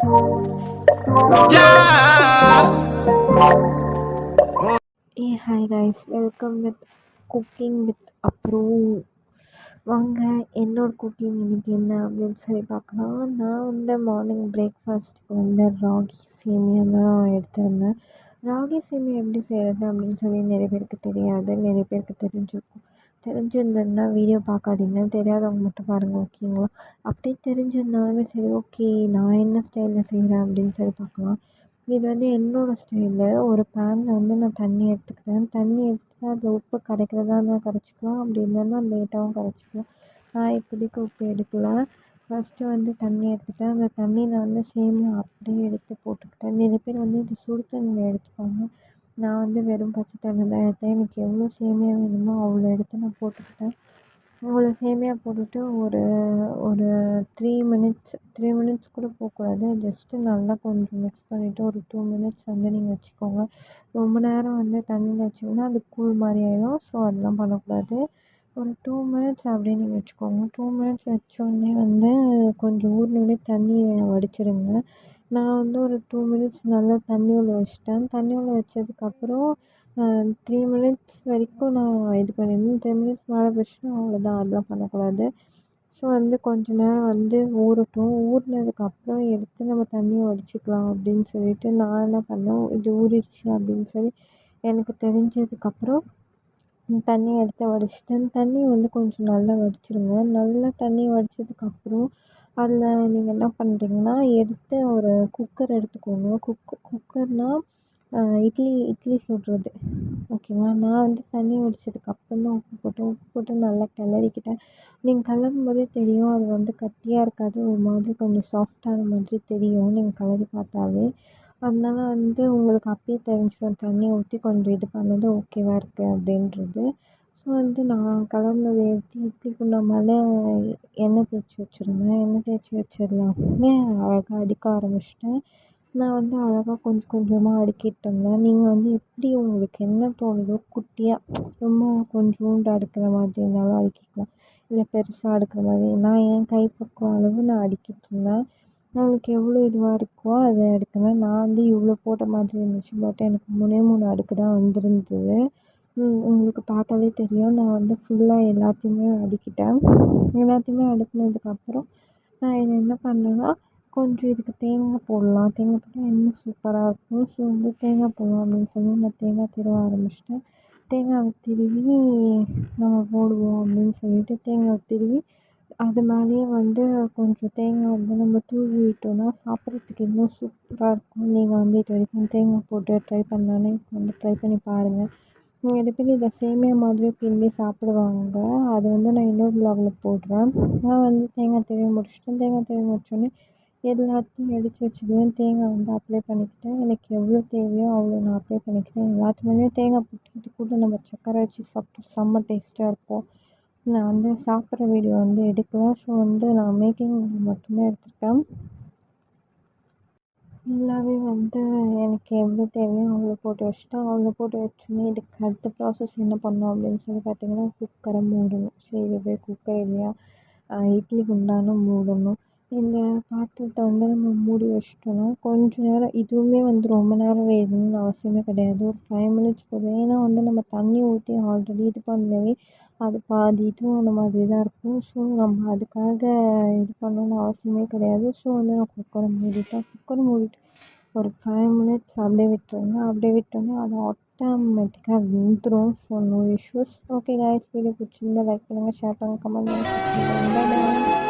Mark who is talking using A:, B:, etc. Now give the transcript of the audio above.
A: A hi guys welcome with cooking with approve வாங்க என்னோட cooking இன்றைக்கி என்ன அப்படின்னு சொல்லி பார்க்கலாம். நான் வந்து மார்னிங் பிரேக்ஃபாஸ்ட்டுக்கு வந்து ராகி சேமியா தான் எடுத்திருந்தேன். ராகி சேமியா எப்படி செய்கிறது அப்படின்னு சொல்லி நிறைய பேருக்கு தெரியாது. நிறைய பேருக்கு தெரிஞ்சிருக்கும். தெரிஞ்சிருந்ததுன்னா வீடியோ பார்க்காதீங்க. தெரியாதவங்க மட்டும் பாருங்கள் ஓகேங்களா அப்படியே தெரிஞ்சிருந்தாலுமே சரி ஓகே நான் என்ன ஸ்டைலில் செய்கிறேன் அப்படின்னு சொல்லி பார்க்கலாம். இது வந்து என்னோடய ஸ்டைலு ஒரு பேனில் வந்து நான் தண்ணி எடுத்துக்கிட்டேன். தண்ணி எடுத்துட்டு அதில் உப்பு கரைக்கிறதா இருந்தால் கரைச்சிக்கலாம். அப்படி இல்லைன்னா லேட்டாகவும் கரைச்சிக்கலாம். நான் இப்போதைக்கு உப்பு எடுக்கல. ஃபஸ்ட்டு வந்து தண்ணி எடுத்துக்கிட்டேன் அந்த தண்ணியில் வந்து சேமியா அப்படியே எடுத்து போட்டுக்கிட்டேன். நிறைய பேர் வந்து இது சுடு தண்ணியில் எடுத்துப்பாங்க. நான் வந்து வெறும் பச்சை தண்ணி தான் எடுத்தேன். எனக்கு எவ்வளோ சேமியா வேணுமோ அவ்வளோ எடுத்து நான் போட்டுக்கிட்டேன். அவ்வளோ சேமியா போட்டுட்டு ஒரு ஒரு த்ரீ மினிட்ஸ் த்ரீ மினிட்ஸ் கூட போகக்கூடாது. ஜஸ்ட்டு நல்லா கொஞ்சம் மிக்ஸ் பண்ணிவிட்டு ஒரு டூ மினிட்ஸ் வந்து நீங்கள் வச்சுக்கோங்க. ரொம்ப நேரம் வந்து தண்ணியில் வச்சிங்கன்னா அது கூழ் மாதிரி ஆயிடும் ஸோ அதெல்லாம் பண்ணக்கூடாது. ஒரு டூ மினிட்ஸ் அப்படியே நீங்கள் வச்சுக்கோங்க. டூ மினிட்ஸ் வச்சோடனே வந்து கொஞ்சம் ஊறினோடனே தண்ணியை வடிச்சிடுங்க. நான் வந்து ஒரு டூ மினிட்ஸ் நல்லா தண்ணி உள்ள வச்சிட்டேன். தண்ணி உள்ள வச்சதுக்கப்புறம் த்ரீ மினிட்ஸ் வரைக்கும் நான் இது பண்ணியிருந்தேன் த்ரீ மினிட்ஸ் மேலே போச்சுன்னா அவ்வளோதான் அதெல்லாம் பண்ணக்கூடாது. ஸோ வந்து கொஞ்ச நேரம் வந்து ஊறட்டும். ஊறினதுக்கப்புறம் எடுத்து நம்ம தண்ணியை வடிச்சுக்கலாம் அப்படின்னு சொல்லிட்டு நான் என்ன பண்ணேன்? இது ஊறிடுச்சு அப்படின்னு சொல்லி எனக்கு தெரிஞ்சதுக்கப்புறம் தண்ணியை எடுத்து வடிச்சிட்டேன். தண்ணி வந்து கொஞ்சம் நல்லா வடிச்சிடுங்க நல்லா தண்ணி வடித்ததுக்கப்புறம் அதில் நீங்கள் என்ன பண்ணுறீங்கன்னா எடுத்து ஒரு குக்கர் எடுத்துக்கோங்க. குக் குக்கர்னால் இட்லி இட்லி சுடுறது. ஓகேவா நான் வந்து தண்ணி வடித்ததுக்கு அப்புறமா உப்பு போட்டேன் உப்பு போட்டு நல்லா கிளறிக்கிட்டேன் நீங்கள் கிளறும் போதே தெரியும். அது வந்து கட்டியாக இருக்காது. ஒரு மாதிரி கொஞ்சம் சாஃப்டான மாதிரி தெரியும். நீங்கள் கிளறி பார்த்தாலே அதனால வந்து உங்களுக்கு அப்பயே தெரிஞ்சிடும். தண்ணி ஊற்றி கொஞ்சம் இது பண்ணது ஓகேவா இருக்குது அப்படின்றது. வந்து நான் கிளம்புனது எடுத்து இட்லி எண்ணெய் தேய்ச்சி வச்சுருந்தேன். எண்ணெய் தேய்ச்சி வச்சதுமே அழகாக அடிக்க ஆரம்பிச்சிட்டேன். நான் வந்து அழகாக கொஞ்சம் கொஞ்சமாக அடுக்கிட்டு இருந்தேன். நீங்கள் வந்து எப்படி உங்களுக்கு என்ன தோணுதோ குட்டியாக ரொம்ப கொஞ்சோண்டு அடுக்கிற மாதிரி இருந்தாலும் அடுக்கிக்கலாம். இல்லை பெருசாக அடுக்கிற மாதிரி நான் என் கைப்பக்குவம் அளவு நான் அடுக்கிட்டு இருந்தேன். நம்மளுக்கு எவ்வளோ இதுவாக இருக்கோ அதை அடுக்கினேன் நான் வந்து இவ்வளோ போட்ட மாதிரி இருந்துச்சு. பட் எனக்கு மூணே மூணு அடுக்கு தான் வந்திருந்தது. உங்களுக்கு பார்த்தாலே தெரியும். நான் வந்து ஃபுல்லாக எல்லாத்தையுமே அடுக்கிட்டேன். எல்லாத்தையுமே அடுக்கினதுக்கப்புறம் நான் இதை என்ன பண்ணேன்னா கொஞ்சம் இதுக்கு தேங்காய் போடலாம். தேங்காய் போட்டால் இன்னும் சூப்பராக இருக்கும். ஸோ வந்து தேங்காய் போடலாம் அப்படின்னு சொல்லி நான் தேங்காய் திருவ ஆரம்பிச்சிட்டேன். தேங்காவை திருவி நம்ம போடுவோம் அப்படின்னு சொல்லிட்டு தேங்காவை திருவி அது மேலேயே வந்து கொஞ்சம் தேங்காய் வந்து நம்ம தூவி விட்டோம்னா சாப்பிட்றதுக்கு இன்னும் சூப்பராக இருக்கும். நீங்கள் வந்து இது வரைக்கும் தேங்காய் போட்டு ட்ரை பண்ணலான்னு வந்து ட்ரை பண்ணி பாருங்கள் நிறைய பேர் இதை சேமியா மாதிரியே கிண்டி சாப்பிடுவாங்க. அது வந்து நான் இன்னொரு பிளாகில் போடுறேன். நான் வந்து தேங்காய் திருவி முடிச்சிட்டேன். தேங்காய் திருவி முடிச்சோடனே எல்லாத்தையும் எடுத்து வச்சுக்குவேன். தேங்காய் வந்து அப்ளை பண்ணிக்கிட்டேன். எனக்கு எவ்வளோ தேவையோ அவ்வளோ நான் அப்ளை பண்ணிக்கிட்டேன். எல்லாத்து மேலேயும் தேங்காய் போட்டு இது கூட நம்ம சக்கரை வச்சு சாப்பிட்டா செம்ம டேஸ்ட்டாக இருக்கும். நான் வந்து சாப்பிட்ற வீடியோ வந்து எடுக்கல. ஸோ வந்து நான் மேக்கிங் மட்டுமே எடுத்திருக்கேன். ஃபுல்லாகவே வந்து எனக்கு எவ்வளோ தேவையோ அவ்வளோ போட்டு வச்சுட்டேன் அவ்வளோ போட்டு வச்சோன்னே இதுக்கு அடுத்த ப்ராசஸ் என்ன பண்ணணும் அப்படின்னு சொல்லி பார்த்தீங்கன்னா குக்கரை மூடணும். சரி இதுவே குக்கர் இல்லையா? இட்லி குண்டானும் மூடணும். இந்த பாத்திரத்தை வந்து நம்ம மூடி வச்சிட்டோன்னா கொஞ்ச நேரம் இதுவுமே வந்து ரொம்ப நேரம் வேகணும்னு அவசியமே கிடையாது. ஒரு ஃபைவ் மினிட்ஸ் போதும். ஏன்னா வந்து நம்ம தண்ணி ஊற்றி ஆல்ரெடி இது பண்ணவே அது பாதி இதுவும் அந்த மாதிரி தான் இருக்கும். ஸோ நம்ம அதுக்காக இது பண்ணணும்னு அவசியமே கிடையாது. ஸோ வந்து நான் குக்கரை மூடிட்டேன். குக்கரை மூடிட்டு ஒரு ஃபைவ் மினிட்ஸ் அப்படியே விட்டுருங்க. அப்படியே விட்டோன்னே அது ஆட்டோமேட்டிக்காக வெந்துடும் so no issues okay guys video பிடிச்சிருந்தா லைக் பண்ணுங்கள் ஷேர் பண்ணுங்கள் கமெண்ட் பண்ணுங்கள்